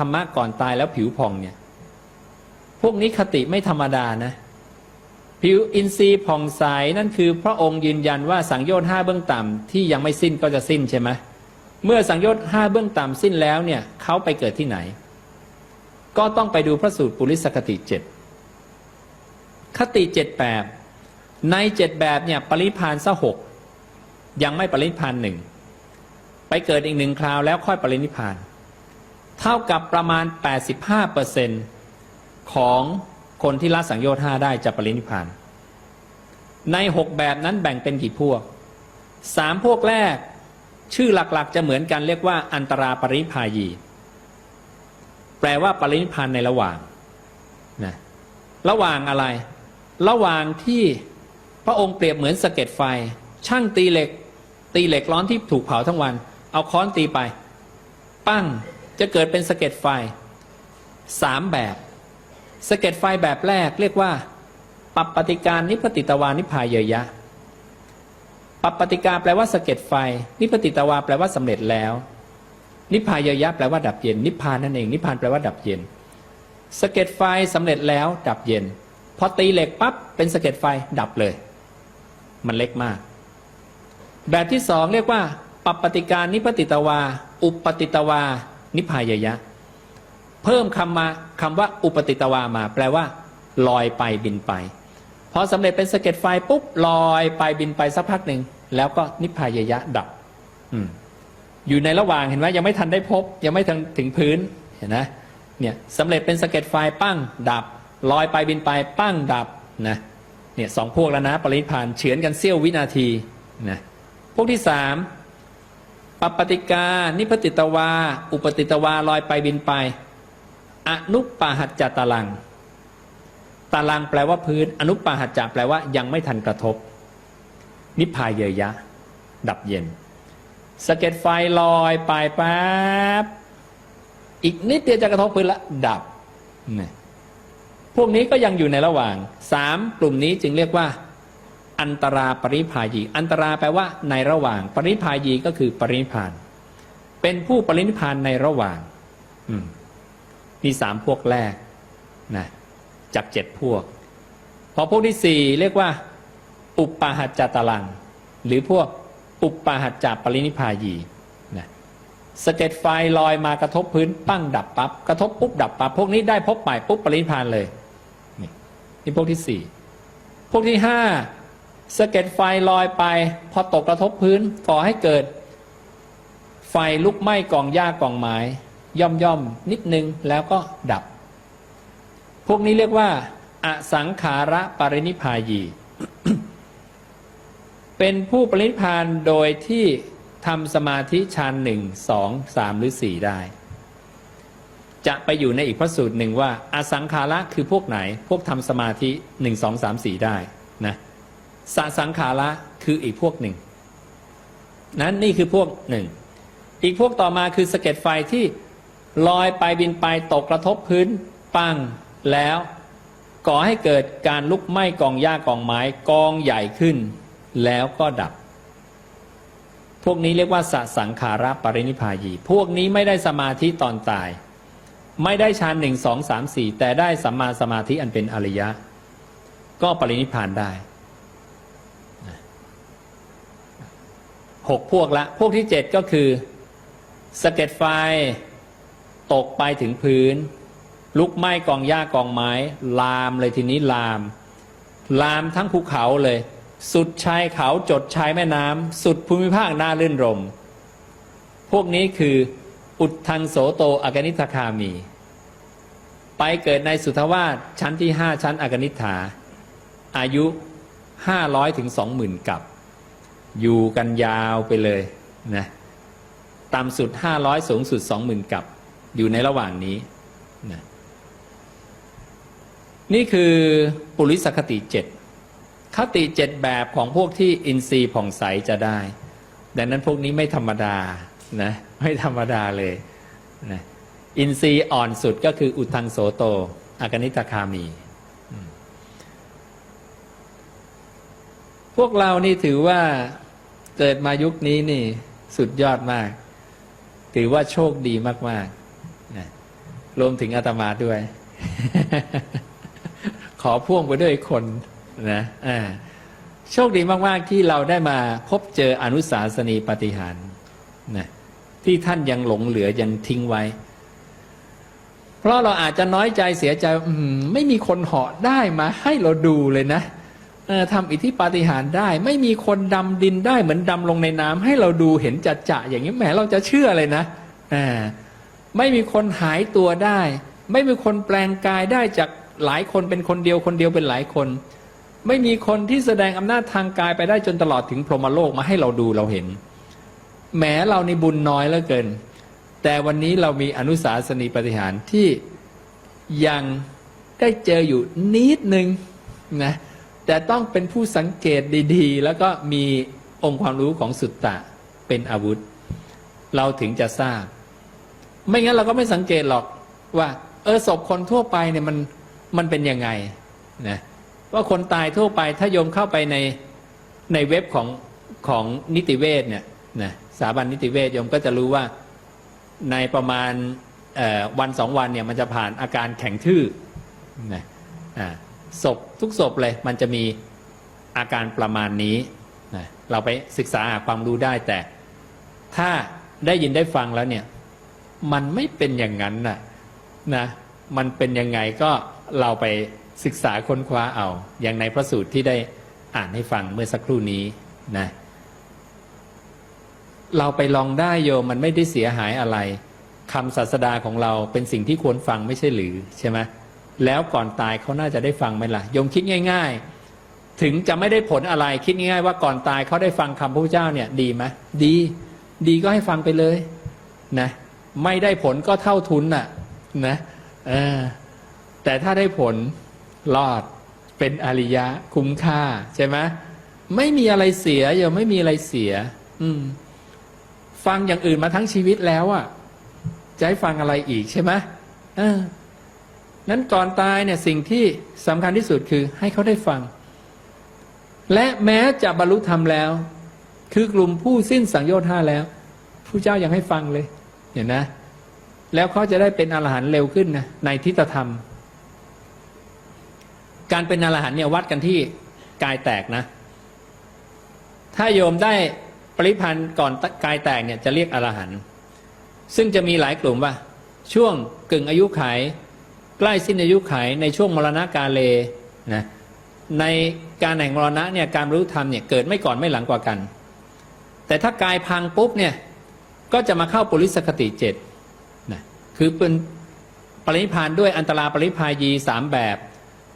ธรรมะก่อนตายแล้วผิวพองเนี่ย พวกนี้คติไม่ธรรมดานะ ผิวอินทรีย์ผ่องใสนั่นคือพระองค์ยืนยันว่าสังโยชน์ห้าเบื้องต่ำที่ยังไม่สิ้นก็จะสิ้นใช่ไหมเมื่อสังโยชน์ห้าเบื้องต่ำสิ้นแล้วเนี่ยเขาไปเกิดที่ไหน ก็ต้องไปดูพระสูตรปุริสคติเจ็ดคติเจ็ดแบบในเจ็ดแบบเนี่ยปริพานซะหกยังไม่ปริพานหนึ่งไปเกิดอีกหนึ่งคราวแล้วค่อยปรินิพพาน เท่ากับประมาณ 85%ของคนที่ละสังโยชน์ห้าได้จะปรินิพพาน ในหกแบบนั้นแบ่งเป็นกี่พวกสามพวกแรกชื่อหลักๆ จะเหมือนกันเรียกว่า อันตราปริพายี แปลว่าปรินิพพานในระหว่างนะระหว่างอะไร ระหว่างที่พระองค์เปรียบเหมือนสะเก็ดไฟ ช่างตีเหล็ก ตีเหล็กร้อนที่ถูกเผาทั้งวัน เอาค้อนตีไป ปั้ง จะเกิดเป็นสะเก็ดไฟสามแบบสะเก็ดไฟแบบแรกเรียกว่าปัปปติการนิพติตวานิพายเยยะปัปปติการแปลว่าสะเก็ดไฟ นิพติตวาแปลว่าสำเร็จแล้ว นิพายเยยะแปลว่าดับเย็น นิพานนั่นเองนิพานแปลว่าดับเย็นสะเก็ดไฟสำเร็จแล้วดับเย็น พอตีเหล็กปั๊บเป็นสะเก็ดไฟดับเลย มันเล็กมาก แบบที่สองเรียกว่าปัปปติการนิพติตวา อุปติตวา นิพพายยะ เพิ่มคำมาคำว่าอุปติตวามา แปลว่า ลอยไปบินไปพอสำเร็จเป็นสะเก็ดไฟปุ๊บลอยไปบินไปสักพักหนึ่งแล้วก็นิพพายยะดับออยู่ในระหว่างเห็นไหมยังไม่ทันได้พบ ยังไม่ทันถึงพื้นเห็นนะเนี่ยสำเร็จเป็นสะเก็ดไฟปั้ง ดับ ลอยไปบินไปปั้งดับนะเนี่ยสองพวกแล้วนะ ปรินิพพานเฉือนกันเสี้ยววินาทีนะพวกที่สาม ปปติกา นิพติตวา อุปติตวาลอยไปบินไป อนุปาหัจจตาลัง ตาลังแปลว่าพื้น อนุปาหัจจะแปลว่ายังไม่ทันกระทบ นิพพายเยยะ ดับเย็นสะเก็ดไฟลอยไปแป๊บอีกนิดเดียวจะกระทบพื้นละดับ พวกนี้ก็ยังอยู่ในระหว่างสามกลุ่มนี้จึงเรียกว่า อันตราปริพายีอันตราแปลว่าในระหว่าง ปริพายีก็คือปรินิพาน เป็นผู้ปรินิพานในระหว่างมีสามพวกแรกนะจากเจ็ดพวก พอพวกที่สี่เรียกว่า อุปปาหัจจตลัง หรือพวกอุปปาหัจจปรินิพายีนะสะเก็ดไฟลอยมากระทบพื้นปั้งดับปับ๊บกระทบปุ๊บดับปับ๊บพวกนี้ได้พบใหม่ปุ๊บปรินิพานเลยนี่พวกที่สี่พวกที่ห้า สะเก็ดไฟลอยไป พอตกกระทบพื้นก่อให้เกิด ไฟลุกไหม้กองหญ้ากองไม้ย่อมย่อมนิดนึงแล้วก็ดับ พวกนี้เรียกว่า อสังขาระปรินิพายี เป็นผู้ปรินิพพานโดยที่ทำสมาธิฌานหนึ่งสองสามหรือสี่ได้ จะไปอยู่ในอีกพระสูตรหนึ่งว่า อสังขาระคือพวกไหน พวกทำสมาธิหนึ่งสองสามสี่ได้นะ สสังขาระคืออีกพวกหนึ่ง นั้นนี่คือพวกหนึ่ง อีกพวกต่อมาคือสะเก็ดไฟที่ลอยไปบินไปตกกระทบพื้นปังแล้วก่อให้เกิดการลุกไหม้กองหญ้ากองไม้กองใหญ่ขึ้น แล้วก็ดับ พวกนี้เรียกว่าสสังขาระปรินิพพายี พวกนี้ไม่ได้สมาธิตอนตาย ไม่ได้ฌานหนึ่งสองสามสี่แต่ได้สัมมาสมาธิอันเป็นอริยะ ก็ปรินิพานได้ หกพวกละ พวกที่เจ็ดก็คือสะเก็ดไฟ ตกไปถึงพื้น ลุกไหม้กองหญ้ากองไม้ ลามเลยทีนี้ลาม ลามทั้งภูเขาเลย สุดชายเขาจดชายแม่น้ำสุดภูมิภาคน่าลื่นรม พวกนี้คืออุดทังโสโตอากนิทคามี ไปเกิดในสุทวาสชั้นที่ห้าชั้นอากนิฐาอายุห้าร้อยถึงสองหมื่นกับ อยู่กันยาวไปเลยนะต่ำสุดห้าร้อยสูงสุดสองหมื่นกับ อยู่ในระหว่างนี้นะนี่คือปุริสคติเจ็ดคติเจ็ดแบบของพวกที่อินทรีย์ผ่องใสจะได้ ดังนั้นพวกนี้ไม่ธรรมดานะไม่ธรรมดาเลยนะอินทรีย์อ่อนสุดก็คืออุทังโสโตอากนิตคามี พวกเรานี่ถือว่าเกิดมายุคนี้นี่สุดยอดมาก ถือว่าโชคดีมากๆนะรวมถึงอาตมาด้วย ขอพ่วงไปด้วยคนนะอ่าโชคดีมาก ๆ ที่เราได้มาพบเจออนุสาสนีปฏิหารนะที่ท่านยังหลงเหลือยังทิ้งไว้ เพราะเราอาจจะน้อยใจเสียใจมไม่มีคนเหาะได้มาให้เราดูเลยนะ ทำอิทธิปาฏิหาริย์ได้ ไม่มีคนดำดินได้เหมือนดำลงในน้ำให้เราดูเห็นจัดจะอย่างนี้แหมเราจะเชื่อเลยนะไม่มีคนหายตัวได้ ไม่มีคนแปลงกายได้จากหลายคนเป็นคนเดียวคนเดียวเป็นหลายคน ไม่มีคนที่แสดงอำนาจทางกายไปได้จนตลอดถึงพรหมโลกมาให้เราดูเราเห็นแหมเราในบุญน้อยเหลือเกิน แต่วันนี้เรามีอนุสาสนีปฏิหารย์ที่ยังได้เจออยู่นิดนึงนะ แต่ต้องเป็นผู้สังเกตดีๆ แล้วก็มีองค์ความรู้ของสุตตะเป็นอาวุธ เราถึงจะทราบ ไม่งั้นเราก็ไม่สังเกตหรอกว่า เออศพคนทั่วไปเนี่ยมันมันเป็นยังไงนะว่าคนตายทั่วไปถ้าโยมเข้าไปในในเว็บของของนิติเวศเนี่ยนะสถาบันนิติเวชโยมก็จะรู้ว่าในประมาณวันสองวันเนี่ยมันจะผ่านอาการแข็งทื่อนะอ่า ศพทุกศพเลยมันจะมีอาการประมาณนี้นะเราไปศึกษาหาความรู้ได้แต่ ถ้าได้ยินได้ฟังแล้วเนี่ยมันไม่เป็นอย่างนั้นนะนะมันเป็นยังไงก็เราไปศึกษาค้นคว้าเอา อย่างในพระสูตรที่ได้อ่านให้ฟังเมื่อสักครู่นี้นะเราไปลองได้โยมมันไม่ได้เสียหายอะไรคำศาสดาของเราเป็นสิ่งที่ควรฟังไม่ใช่หรือใช่ไหม แล้วก่อนตายเขาน่าจะได้ฟังไหมล่ะโยมคิดง่าย ๆ ถึงจะไม่ได้ผลอะไรคิดง่าย ๆ ว่าก่อนตายเขาได้ฟังคำพระพุทธเจ้าเนี่ยดีไหมดี ดีก็ให้ฟังไปเลยนะไม่ได้ผลก็เท่าทุนน่ะนะออแต่ถ้าได้ผลรอดเป็นอริยะคุ้มค่าใช่ไหมไม่มีอะไรเสียโยมไม่มีอะไรเสีย อืม ฟังอย่างอื่นมาทั้งชีวิตแล้วอะจะให้ฟังอะไรอีกใช่ไหมออ นั้นก่อนตายเนี่ยสิ่งที่สำคัญที่สุดคือให้เขาได้ฟัง และแม้จะบรรลุธรรมแล้ว คือกลุ่มผู้สิ้นสังโยชน์ห้าแล้วผู้เจ้ายังให้ฟังเลยเห็นนะแล้วเขาจะได้เป็นอรหันต์เร็วขึ้นนะในทิฏฐธรรม การเป็นอรหันต์เนี่ยวัดกันที่กายแตกนะ ถ้าโยมได้ปริพันธ์ก่อนกายแตกเนี่ยจะเรียกอรหันต์ซึ่งจะมีหลายกลุ่มว่า ช่วงกึ่งอายุไข ใกล้สิ้นอายุไขในช่วงมรณะกาเลนะในการแห่งมรณะเนี่ยการรู้ธรรมเนี่ยเกิดไม่ก่อนไม่หลังกว่ากัน แต่ถ้ากายพังปุ๊บเนี่ยก็จะมาเข้าปุริสคติเจ็ดนะคือเป็นปรินิพานด้วยอันตราปริพายีสามแบบ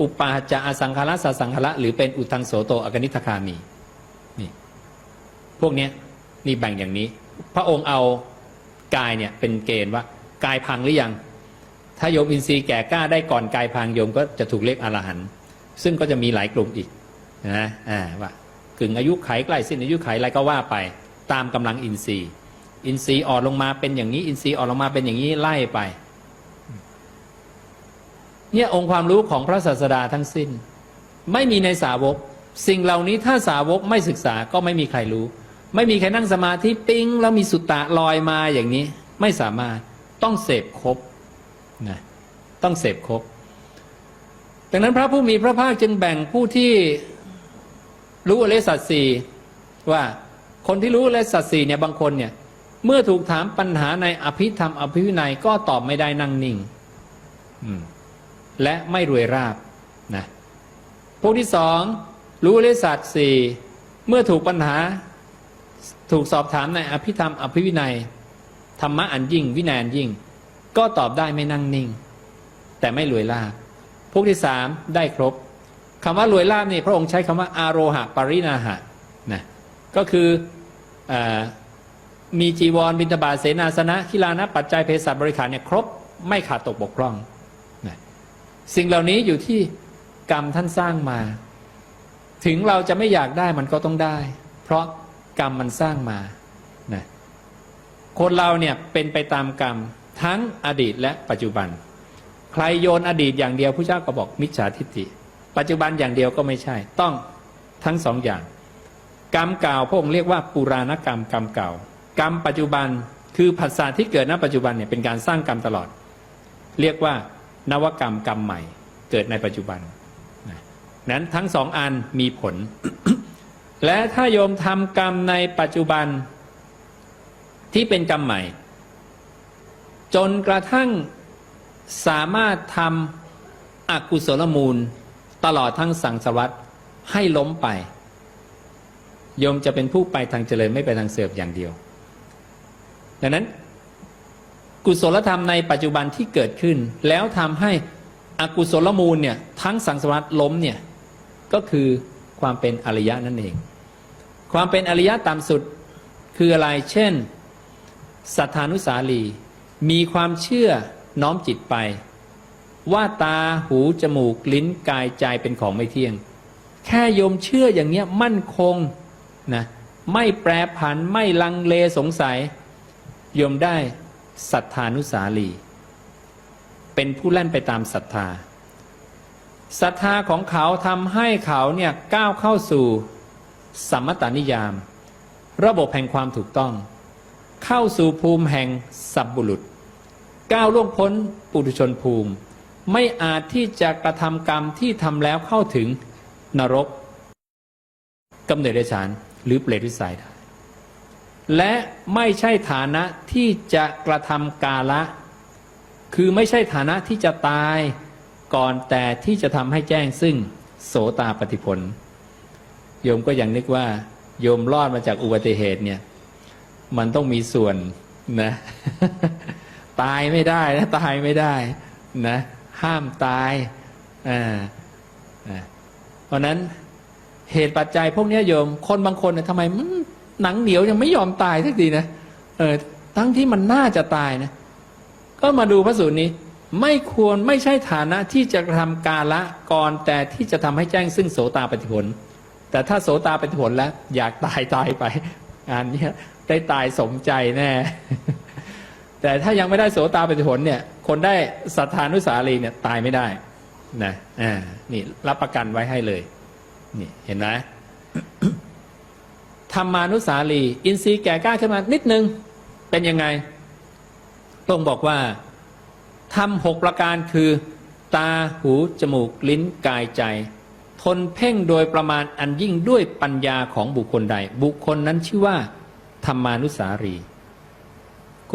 อุปาจะอสังขารสสังขารหรือเป็นอุทังโสโตอกนิทคามีนี่พวกเนี้ยนี่แบ่งอย่างนี้ พระองค์เอากายเนี่ยเป็นเกณฑ์ว่ากายพังหรือยัง ถ้าโยมอินทรีย์แก่กล้าได้ก่อนกายพังโยมก็จะถูกเรียกอรหันต์ซึ่งก็จะมีหลายกลุ่มอีกนะอ่าว่ากึ่งอายุไขใกล้สิ้นอายุไขอะไรก็ว่าไปตามกำลังอินทรีย์ อินทรีย์อ่อนลงมาเป็นอย่างนี้ อินทรีย์อ่อนลงมาเป็นอย่างนี้ไล่ไป เนี่ยองค์ความรู้ของพระศาสดาทั้งสิ้น ไม่มีในสาวก สิ่งเหล่านี้ถ้าสาวกไม่ศึกษาก็ไม่มีใครรู้ ไม่มีใครนั่งสมาธิปิ้งแล้วมีสุตตะลอยมาอย่างนี้ ไม่สามารถต้องเสพครบ นะต้องเสพครบดังนั้นพระผู้มีพระภาคจึงแบ่งผู้ที่รู้อริสัจสี่ว่าคนที่รู้อริสัจสี่เนี่ยบางคนเนี่ยเมื่อถูกถามปัญหาในอภิธรรม อภิวินัยก็ตอบไม่ได้นั่งนิ่งและไม่รวยราบนะพวกที่สองรู้อริสัจสี่เมื่อถูกปัญหาถูกสอบถามในอภิธรรม อภิวินัย ธรรมะอันยิ่ง วินัยอันยิ่ง ก็ตอบได้ไม่นั่งนิ่ง แต่ไม่รวยลาบพวกที่สามได้ครบคำว่ารวยลาบนี่พระองค์ใช้คำว่าอาโรหะปรินาหะนะก็คืออมีจีวรบิณฑบาตเสนาสนะคิลานะปัจจัยเภสัชบริขารเนี่ยครบไม่ขาดตกบกพร่องนะสิ่งเหล่านี้อยู่ที่กรรมท่านสร้างมา ถึงเราจะไม่อยากได้มันก็ต้องได้ เพราะกรรมมันสร้างมานะคนเราเนี่ยเป็นไปตามกรรม ทั้งอดีตและปัจจุบัน ใครโยนอดีตอย่างเดียวผู้เจ้าก็บอกมิจฉาทิฏฐิ ปัจจุบันอย่างเดียวก็ไม่ใช่ ต้องทั้งสองอย่าง กรรมเก่าพระองค์เรียกว่าปุราณกรรมกรรมเก่า กรรมปัจจุบันคือผัสสะที่เกิดณปัจจุบันเนี่ยเป็นการสร้างกรรมตลอด เรียกว่านวกรรมกรรมใหม่ เกิดในปัจจุบันนะนั้นทั้งสองอันมีผล และถ้าโยมทำกรรมในปัจจุบันที่เป็นกรรมใหม่ จนกระทั่งสามารถทำอกุศลมูล ตลอดทั้งสังสารวัตรให้ล้มไป โยมจะเป็นผู้ไปทางเจริญไม่ไปทางเสื่อมอย่างเดียว ดังนั้น กุศลธรรมในปัจจุบันที่เกิดขึ้น แล้วทำให้อกุศลมูลเนี่ยทั้งสังสารวัตรล้มเนี่ยก็คือความเป็นอริยะนั่นเอง ความเป็นอริยะต่ำสุดคืออะไร เช่น สัทธานุสาลี มีความเชื่อน้อมจิตไป ว่าตาหูจมูกลิ้นกายใจเป็นของไม่เที่ยง แค่โยมเชื่ออย่างเนี้ยมั่นคงนะไม่แปรผันไม่ลังเลสงสัย โยมได้สัทธานุสาลี เป็นผู้แล่นไปตามศรัทธาศรัทธาของเขาทำให้เขาเนี่ยก้าวเข้าสู่สัมมตานิยาม ระบบแห่งความถูกต้อง เข้าสู่ภูมิแห่งสับบุรุษ ก้าวล่วงพ้นปุถุชนภูมิ ไม่อาจที่จะกระทำกรรมที่ทำแล้วเข้าถึงนรกกำเนิดเดชานหรือเปรตวิสัยได้และไม่ใช่ฐานะที่จะกระทำกาละ คือไม่ใช่ฐานะที่จะตายก่อนแต่ที่จะทำให้แจ้งซึ่งโสตาปฏิผล โยมก็ยังนึกว่า โยมรอดมาจากอุบัติเหตุเนี่ย มันต้องมีส่วนนะ ตายไม่ได้นะตายไม่ได้นะห้ามตายอ่าเพราะนั้นเหตุปัจจัยพวกนี้ยโยม คนบางคนเนี่ยทำไมหนังเหนียวยังไม่ยอมตายสักทีนะเออทั้งที่มันน่าจะตายนะ ก็มาดูพระสูตรนี้ ไม่ควรไม่ใช่ฐานะที่จะทำกาละก่อนแต่ที่จะทำให้แจ้งซึ่งโสตาปฏิผล แต่ถ้าโสตาปฏิผลแล้ว อยากตายตายไปงานนี้ได้ตายสมใจแน่ แต่ถ้ายังไม่ได้โสตาปฏิผลเนี่ย คนได้สัทธานุสาลีเนี่ยตายไม่ได้นะอ่านี่รับประกันไว้ให้เลย นี่เห็นไหมธรรมานุสาลี อินทรีย์แก่กล้าขึ้นมานิดนึง เป็นยังไงตรงบอกว่าทำหกประการคือ ตาหูจมูกลิ้นกายใจ ทนเพ่งโดยประมาณอันยิ่งด้วยปัญญาของบุคคลใด บุคคลนั้นชื่อว่า ธรรมานุสารี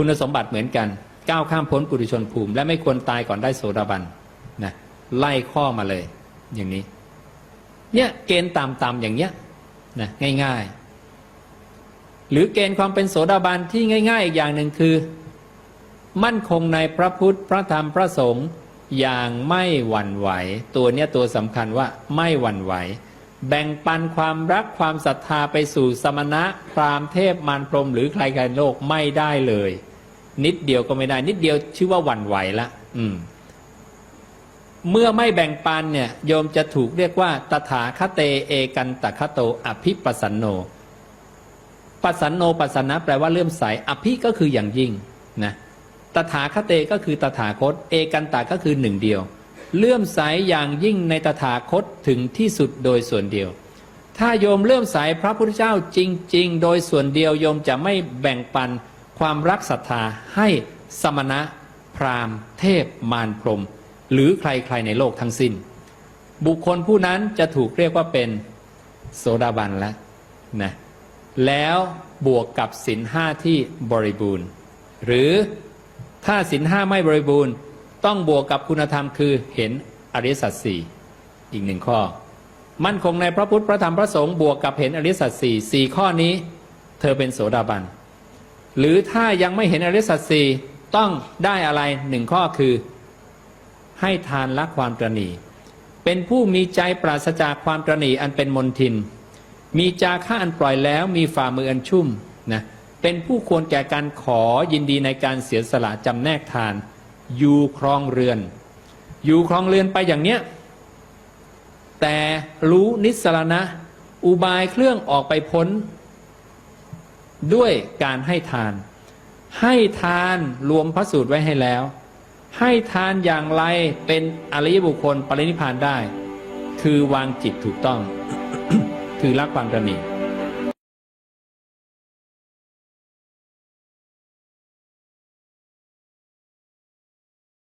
คุณสมบัติเหมือนกัน ก้าวข้ามพ้นปุถุชนภูมิ และไม่ควรตายก่อนได้โสดาบันนะไล่ข้อมาเลย อย่างนี้ เนี่ยเกณฑ์ต่ำๆอย่างเนี้ยนะง่ายๆ หรือเกณฑ์ความเป็นโสดาบันที่ง่าย ๆ อีกอย่างหนึ่งคือ มั่นคงในพระพุทธพระธรรมพระสงฆ์อย่างไม่หวั่นไหว ตัวเนี้ยตัวสำคัญว่าไม่หวั่นไหว แบ่งปันความรักความศรัทธาไปสู่สมณะพราหมณ์เทพมารพรหมหรือใครๆในโลกไม่ได้เลย นิดเดียวก็ไม่ได้ นิดเดียวชื่อว่าหวั่นไหวละอืม เมื่อไม่แบ่งปันเนี่ย โยมจะถูกเรียกว่า ตถาคเตเอกันตคโต อภิปัสสันโนปัสสันโนปัสสนะแปลว่าเลื่อมใสอภิก็คืออย่างยิ่งนะตถาคเตก็คือตถาคต เอกันตะก็คือหนึ่งเดียว เลื่อมใสอย่างยิ่งในตถาคตถึงที่สุดโดยส่วนเดียว ถ้าโยมเลื่อมใสพระพุทธเจ้าจริง ๆ โดยส่วนเดียวโยมจะไม่แบ่งปัน ความรักศรัทธาให้สมณะ พราหมณ์ เทพมารพรม หรือใครๆในโลกทั้งสิ้น บุคคลผู้นั้นจะถูกเรียกว่าเป็นโสดาบันแล้วนะแล้วบวกกับสินห้าที่บริบูรณ์ หรือถ้าสินห้าไม่บริบูรณ์ ต้องบวกกับคุณธรรมคือเห็นอริสัจสี่อีกหนึ่งข้อ มั่นคงในพระพุทธพระธรรมพระสงฆ์บวกกับเห็นอริสัจสี่สี่ข้อนี้ เธอเป็นโสดาบัน หรือถ้ายังไม่เห็นอริสัจสี่ต้องได้อะไรหนึ่งข้อคือ ให้ทานละความตรณีเป็นผู้มีใจปราศจากความตรณีอันเป็นมนทิน มีจาค่าอันปล่อยแล้วมีฝ่ามืออันชุ่มนะเป็นผู้ควรแก่การขอยินดีในการเสียสละจำแนกทาน อยู่ครองเรือน อยู่ครองเรือนไปอย่างเนี้ยแต่รู้นิสรณะ อุบายเครื่องออกไปพ้น ด้วยการให้ทาน ให้ทานรวมพระสูตรไว้ให้แล้ว ให้ทานอย่างไรเป็นอริยบุคคลปรินิพานได้ คือวางจิตถูกต้อง คือรักความตระหนี่